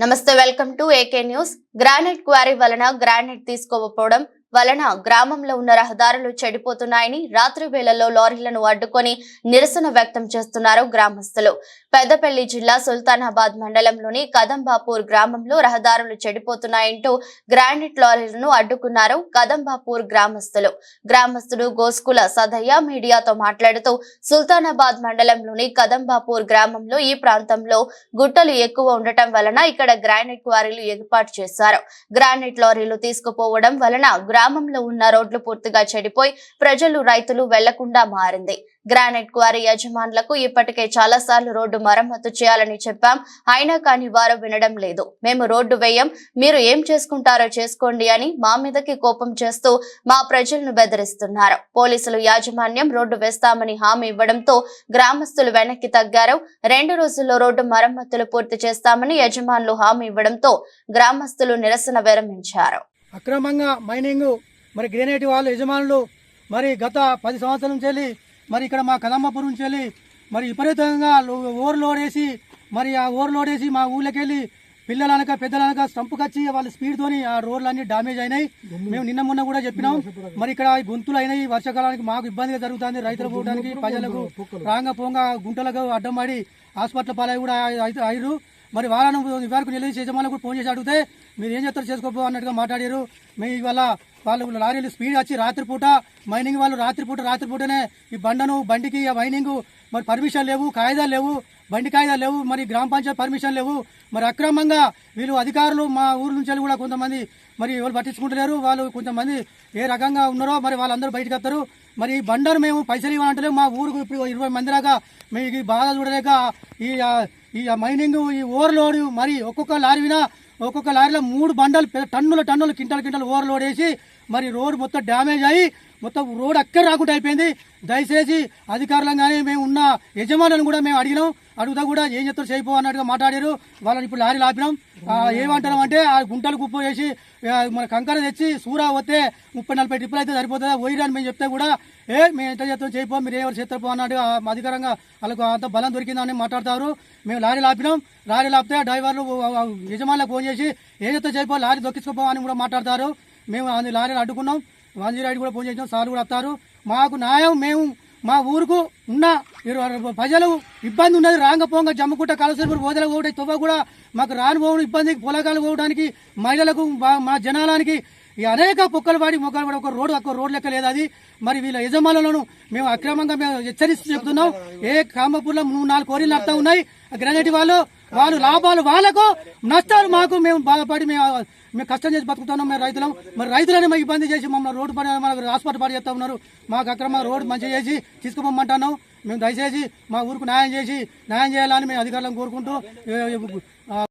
నమస్తే welcome to AK news. Granite quarry వలన granite తీసుకోకపోవడం వలన గ్రామంలో ఉన్న రహదారులు చెడిపోతున్నాయని రాత్రి వేళల్లో లారీలను అడ్డుకొని నిరసన వ్యక్తం చేస్తున్నారు గ్రామస్తులు. పెద్దపల్లి జిల్లా సుల్తానాబాద్ మండలంలోని కదంబాపూర్ గ్రామంలో రహదారులు చెడిపోతున్నాయంటూ గ్రానైట్ లారీలను అడ్డుకున్నారు కదంబాపూర్ గ్రామస్తులు. గ్రామస్తుడు గోస్కుల సదయ్య మీడియాతో మాట్లాడుతూ సుల్తానాబాద్ మండలంలోని కదంబాపూర్ గ్రామంలో ఈ ప్రాంతంలో గుట్టలు ఎక్కువ ఉండటం వలన ఇక్కడ గ్రానైట్ క్వారీలు ఏర్పాటు చేశారు. గ్రానైట్ లారీలు తీసుకుపోవడం వలన గ్రామంలో ఉన్న రోడ్లు పూర్తిగా చెడిపోయి ప్రజలు రైతులు వెళ్ళకుండా మారింది. గ్రానైట్ క్వారీ యజమానులకు ఇప్పటికే చాలా సార్లు రోడ్డు మరమ్మతు చేయాలని చెప్పాం. అయినా కానీ వారు వినడం లేదు. మేము రోడ్డు వేయం మీరు ఏం చేసుకుంటారో చేసుకోండి అని మా మీదకి కోపం చేస్తూ మా ప్రజలను బెదిరిస్తున్నారు. పోలీసులు యాజమాన్యం రోడ్డు వేస్తామని హామీ ఇవ్వడంతో గ్రామస్తులు వెనక్కి తగ్గారు. రెండు రోజుల్లో రోడ్డు మరమ్మతులు పూర్తి చేస్తామని యజమానులు హామీ ఇవ్వడంతో గ్రామస్తులు నిరసన విరమించారు. అక్రమంగా మైనింగ్ మరి గ్రేనైట్ వాళ్ళు యజమానులు మరి గత పది సంవత్సరాల నుంచి వెళ్ళి మరి ఇక్కడ మా కదమ్మపురం నుంచి వెళ్ళి మరి విపరీతంగా లో- ఓవర్లోడ్ వేసి మరి ఆ ఓవర్లోడ్ వేసి మా ఊళ్ళకి వెళ్ళి పిల్లలనక పెద్దలనక స్టంపుకొచ్చి వాళ్ళ స్పీడ్తోని ఆ రోడ్లన్నీ డామేజ్ అయినాయి. మేము నిన్న మొన్న కూడా చెప్పినాం. మరి ఇక్కడ ఈ గుంతులు అయినాయి వర్షాకాలానికి మాకు ఇబ్బందిగా జరుగుతుంది. రైతులు పోవడానికి ప్రజలకు రాంగ పోంగ గుంటలకు అడ్డం పడి హాస్పిటల్ పాలై కూడా అయి- అయ్యారు మరి వాళ్ళను ఇవరకు నిలదీసి యజమానులకు కూడా ఫోన్ చేసి అడిగితే మీరు ఏం చేస్తారు చేసుకోపో అన్నట్టుగా మాట్లాడారు. మేము ఇవాళ వాళ్ళు లారీలు స్పీడ్ వచ్చి రాత్రిపూట మైనింగ్ వాళ్ళు రాత్రిపూట రాత్రిపూటనే ఈ బండను బండికి ఆ మైనింగ్ మరి పర్మిషన్ లేవు కాయిదాలు లేవు బండి కాయిదాలు లేవు మరి గ్రామ పంచాయతీ పర్మిషన్ లేవు. మరి అక్రమంగా వీళ్ళు అధికారులు మా ఊరు నుంచి కూడా కొంతమంది మరి ఎవరు పట్టించుకుంటలేరు. వాళ్ళు కొంతమంది ఏ రకంగా ఉన్నారో మరి వాళ్ళందరూ బయటకు వస్తారు. మరి ఈ బండను మేము పైసలు ఇవ్వాలంటలేము మా ఊరుకు ఇప్పుడు ఇరవై మంది దాకా మీకు బాధ చూడలేక ఈ ఈ మైనింగ్ ఈ ఓవర్లోడ్ మరి ఒక్కొక్క లారీ వినా ఒక్కొక్క లారీలో మూడు బండలు టన్నుల టన్నులు కింటలు కింటలు ఓవర్లోడ్ వేసి మరి రోడ్ మొత్తం డ్యామేజ్ అయ్యి మొత్తం రోడ్ అక్కడ రాకుండా అయిపోయింది. దయచేసి అధికారులం కానీ మేము ఉన్న యజమానులను కూడా మేము అడిగినాం. అడుగుతా కూడా ఏం చెప్తారు చేయిపో అన్నట్టుగా మాట్లాడారు. వాళ్ళని ఇప్పుడు లారీలు ఆపినాం ఆ, అంటే ఆ గుంటలు కుప్ప చేసి మన కంకర తెచ్చి సూరా వస్తే ముప్పై నలభై ట్రిప్పులు అయితే సరిపోతుందా? పోయిరని మేము చెప్తే కూడా ఏ మేము ఎంత చేస్తాం చేయిపో మీరు ఎవరు చేస్తారు అన్నట్టు ఆ, అధికారంగా వాళ్ళకు అంత బలం దొరికిందని మాట్లాడతారు. మేము లారీలు ఆపినాం లారీలు ఆపితే డ్రైవర్లు యజమానులకు ఫోన్ చేసి ఏం చెప్తా చేయిపో లారీ దొక్కించుకోపో అని కూడా మాట్లాడతారు. మేము అది లారీలు అడ్డుకున్నాం. వన్ జీరో కూడా ఫోన్ చేసినాం. సార్లు కూడా వస్తారు. మాకు న్యాయం మేము మా ఊరుకు ఉన్న ప్రజలు ఇబ్బంది ఉన్నది. రాంగ పోంగ జమ్ముకుంట కలసరిపూర్ ఓదల పోవడం తువ్వ కూడా మాకు రాను పోవడం ఇబ్బంది పొలకాలు పోవడానికి మహిళలకు మా- మా జనాలానికి ఈ అనేక కుక్కలు వాడి మొక్కలు వాడి ఒక రోడ్డు ఒక రోడ్ లెక్క లేదు అది. మరి వీళ్ళ యజమానులను మేము అక్రమంగా మేము హెచ్చరిస్తూ చెప్తున్నాం. ఏ కామపూర్లో మూడు నాలుగు కోరీలు నడుతా ఉన్నాయి. గ్రానైట్ వాళ్ళు వాళ్ళు లాభాలు వాళ్ళకు నష్టాలు మాకు మేము బాధపడి మేము మేము కష్టం చేసి బతుకుతున్నాం మేము రైతులం. మరి రైతులని మాకు ఇబ్బంది చేసి మమ్మల్ని రోడ్డు పని మనకు హాస్పిటల్ పడి చేస్తా ఉన్నారు. మాకు అక్రమ రోడ్డు మంచిగా చేసి తీసుకుపోమంటున్నాం మేము దయచేసి మా ఊరుకు న్యాయం చేసి న్యాయం చేయాలని మేము అధికారులను కోరుకుంటూ